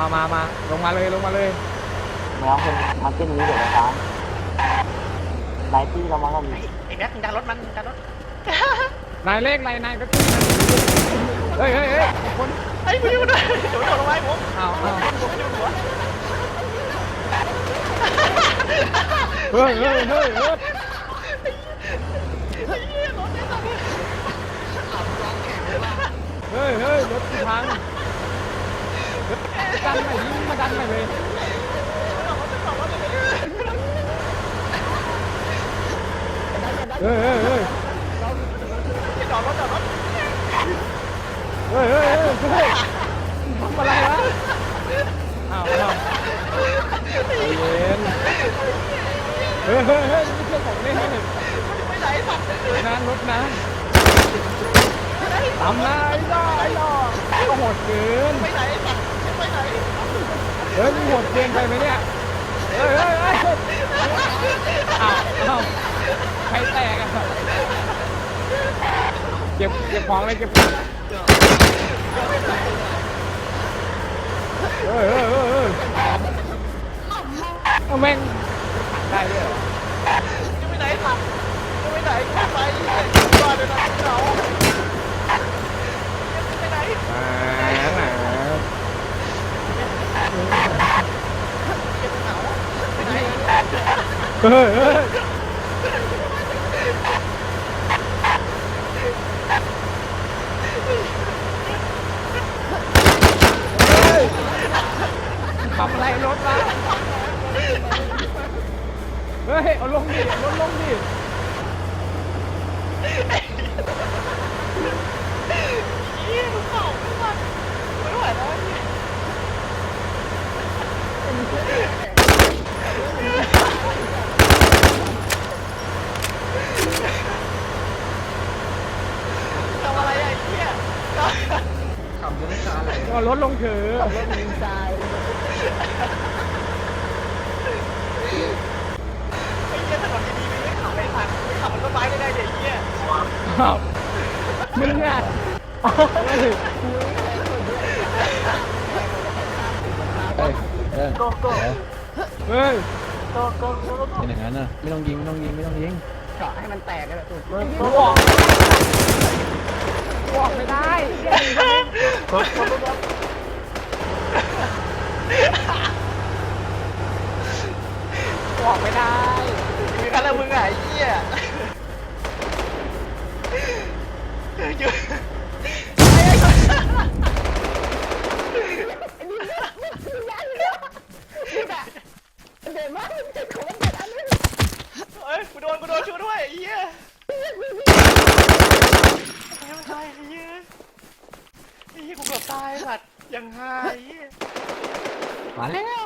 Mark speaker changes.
Speaker 1: มามาลงมาเลยลงมาเลย
Speaker 2: แมวเป็นทางเส้นนี้เดี๋ยวนะไลตี้เรามากัน
Speaker 3: ไอ้ไอ้แม็กมึงดันรถมันมึงดันรถ
Speaker 1: นายเลขอะไรนายก็ขึ้นมาเฮ้ยเฮ้ยเฮ้ยคน
Speaker 3: ไอ้ยมึงอยู่ด้วยเดี๋ยวโดดลงไปผม
Speaker 1: อ้าวอ้าว
Speaker 3: ผมอยู่หัว
Speaker 1: เฮ้ยเฮ้ยเฮ้ยเฮ้ย
Speaker 3: ไอ้เหี้ยรถเนี่ย
Speaker 1: เฮ้ยเฮ้ยรถกูพัง ดันหน่อยยิงมาดันหน่อยเลยเฮ้ยเฮ้ยเฮ้ย
Speaker 3: จอดรถจอดรถ
Speaker 1: เฮ้ยเฮ้ยเฮ้ยเฮ้ยทำอะไรวะอ้าวอ้าวใจเย็นเฮ้ยเฮ้ยเฮ้ยไม่ใช่ของเล่นเลย
Speaker 3: ไปไหนสัตว์
Speaker 1: นานรถนะทำนะไอ้ดอกไอ้ดอกก็โหดเกิน
Speaker 3: ไปไหน
Speaker 1: ฮ้ยมึงโหดเกินไปไหมเนี่ย เฮ้ยเฮ้ยเฮ้ยอ้าวอ้าวใครแตกอะเก็บเก็บของเลยเก็บของเฮ้ยเฮ้ยเฮ้ยเฮ้ยเอาแม่งได้ด้วยเหรอ
Speaker 3: จะไปไหนสัตว์จะไปไหนจะไปก่อนเดี๋ยวนะเราไปไหน
Speaker 1: อ่าอ่า
Speaker 3: เก็บเหงาไปไหน
Speaker 1: เฮ้ยเฮ้ยทำอะไรรถวะเฮ้ย เอาลงดิเอารถลงดิ
Speaker 3: เหี้ยมึงเข่าไม่ไหวไม่ไหวแล้วเนี่ย ทำอะไรอะไอ้เหี้ย
Speaker 1: เอารถลงเถอะ
Speaker 2: รถมินทราย
Speaker 3: ไอ้เหี้ยถนนดีๆไม่ขับไม่ทันไม่ขับมันต้นไม้ได้ไงเนี่ยไอ้เหี้ย
Speaker 1: อ้าวมึงอะเฮ้ย
Speaker 4: เออ
Speaker 2: โก้โก้
Speaker 1: เฮ้ย
Speaker 2: โก้โก้โก้โก้
Speaker 4: เป็นอย่างนั้นน่ะไม่ต้องยิงไม่ต้องยิงไม่ต้องยิง
Speaker 2: เจาะให้มันแตกกันเลย
Speaker 1: กูออกกูออกไม่ บออกไม่ได้
Speaker 3: มีกันแล้วมึงอะไงเหี้ยหยุดเอ้ยกูโดนกูโดนช่วยด้วยไอ้เหี้ยไม่ใช่ไอ้เหี้ยไอ้เหี้ยกูเกือบ ตายสัตว์ยังไงไอ้เหี้ย
Speaker 1: มาแล้ว